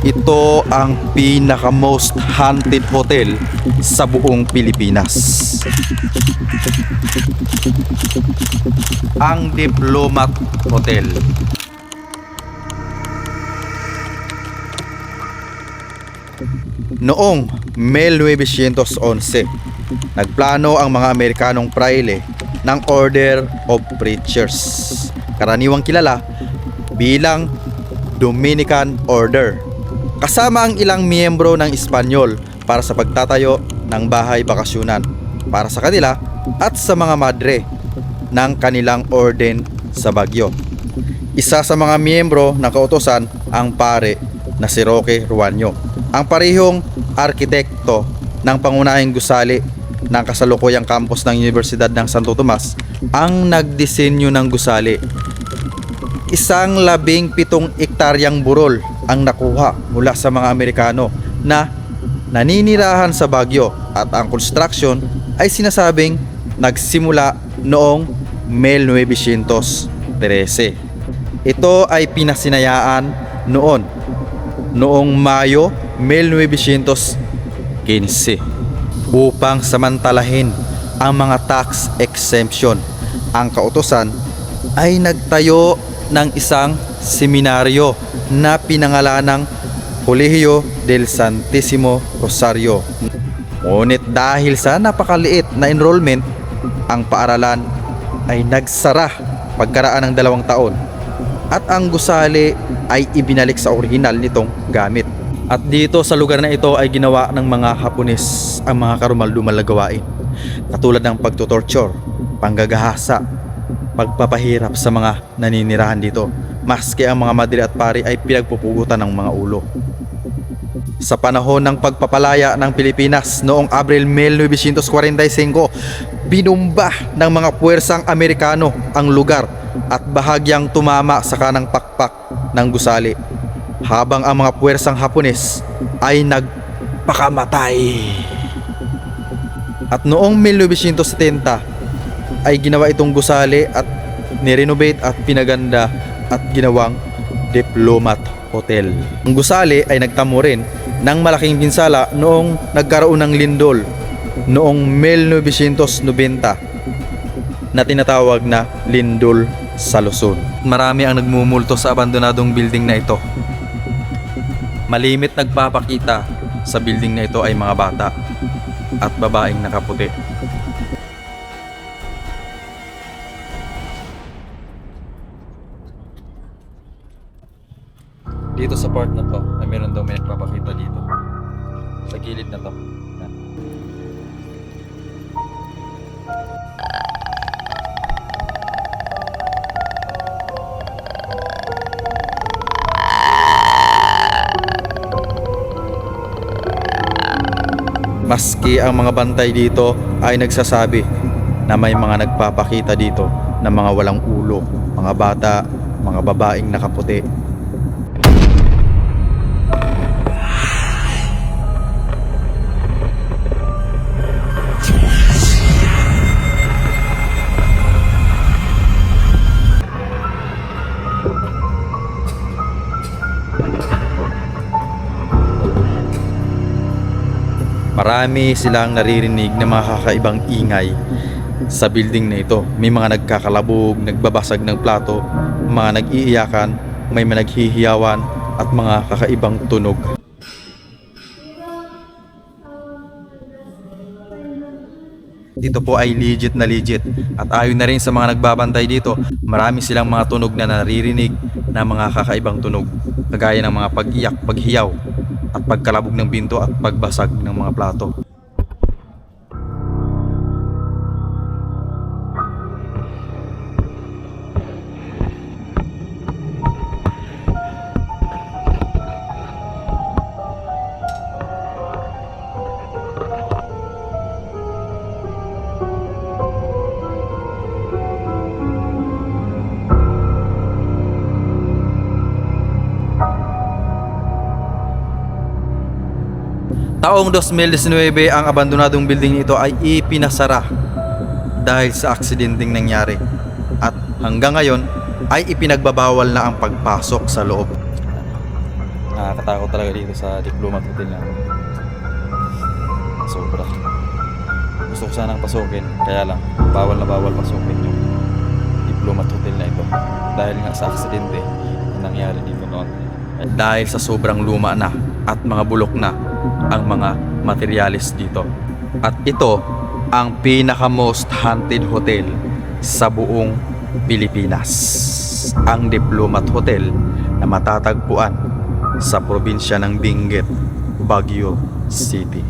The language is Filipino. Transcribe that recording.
Ito ang pinaka most haunted hotel sa buong Pilipinas. Ang Diplomat Hotel. Noong 1911, nagplano ang mga Amerikanong praile ng Order of Preachers, karaniwang kilala bilang Dominican Order. Kasama ang ilang miyembro ng Espanyol para sa pagtatayo ng bahay bakasyunan para sa kanila at sa mga madre ng kanilang orden sa Bagyo. Isa sa mga miyembro ng kautosan ang pare na si Roque Ruanyo. Ang parehong arkitekto ng pangunahing gusali ng kasalukuyang campus ng Universidad ng Santo Tomas ang nagdisenyo ng gusali. Isang labing pitong ektaryang burol ang nakuha mula sa mga Amerikano na naninirahan sa Bagyo at ang construction ay sinasabing nagsimula noong 1913. Ito ay pinasinayaan noon noong Mayo 1915 upang samantalahin ang mga tax exemption. Ang kautosan ay nagtayo ng isang seminaryo na pinangalanang Colegio del Santissimo Rosario. Ngunit dahil sa napakaliit na enrollment, ang paaralan ay nagsara pagkaraan ng dalawang taon at ang gusali ay ibinalik sa orihinal nitong gamit. At dito sa lugar na ito ay ginawa ng mga Hapones ang mga karumaldumal gawain katulad ng pagtutorture, panggagahasa, pagpapahirap sa mga naninirahan dito maski ang mga madre at pari ay pinagpupugutan ng mga ulo. Sa panahon ng pagpapalaya ng Pilipinas noong Abril 1945, binumba ng mga puwersang Amerikano ang lugar at bahagyang tumama sa kanang pakpak ng gusali habang ang mga puwersang Hapones ay nagpakamatay. At noong 1970 ay ginawa itong gusali at nirenovate at pinaganda at ginawang Diplomat Hotel. Ang gusali ay nagtamo rin ng malaking pinsala noong nagkaroon ng lindol noong 1990 na tinatawag na Lindol sa Luzon. Marami ang nagmumulto sa abandonadong building na ito. Malimit nagpapakita sa building na ito ay mga bata at babaeng nakaputi. Dito sa part na to, ay meron daw may nagpapakita dito. Sa gilid na to. Maski ang mga bantay dito ay nagsasabi na may mga nagpapakita dito ng mga walang ulo, mga bata, mga babaeng nakaputi. Marami silang naririnig na mga kakaibang ingay sa building na ito. May mga nagkakalabog, nagbabasag ng plato, mga nag-iiyakan, may mga naghihiyawan at mga kakaibang tunog. Dito po ay legit na legit at ayon na rin sa mga nagbabantay dito, marami silang mga tunog na naririnig na mga kakaibang tunog kagaya ng mga pag-iyak, paghiyaw at pagkalabog ng binto at pagbasag ng mga plato. Taong 2019 ang abandonadong building ito ay ipinasara dahil sa aksidenteng nangyari at hanggang ngayon ay ipinagbabawal na ang pagpasok sa loob. Nakakatakot talaga dito sa Diplomat Hotel na. Sobra. Gusto ko sanang pasukin, kaya lang, bawal na bawal pasukin yung Diplomat Hotel na ito. Dahil nga sa aksidente na nangyari dito noon. Dahil sa sobrang luma na at mga bulok na ang mga materialis dito. At ito ang pinaka most haunted hotel sa buong Pilipinas. Ang Diplomat Hotel na matatagpuan sa probinsya ng Benguet, Baguio City.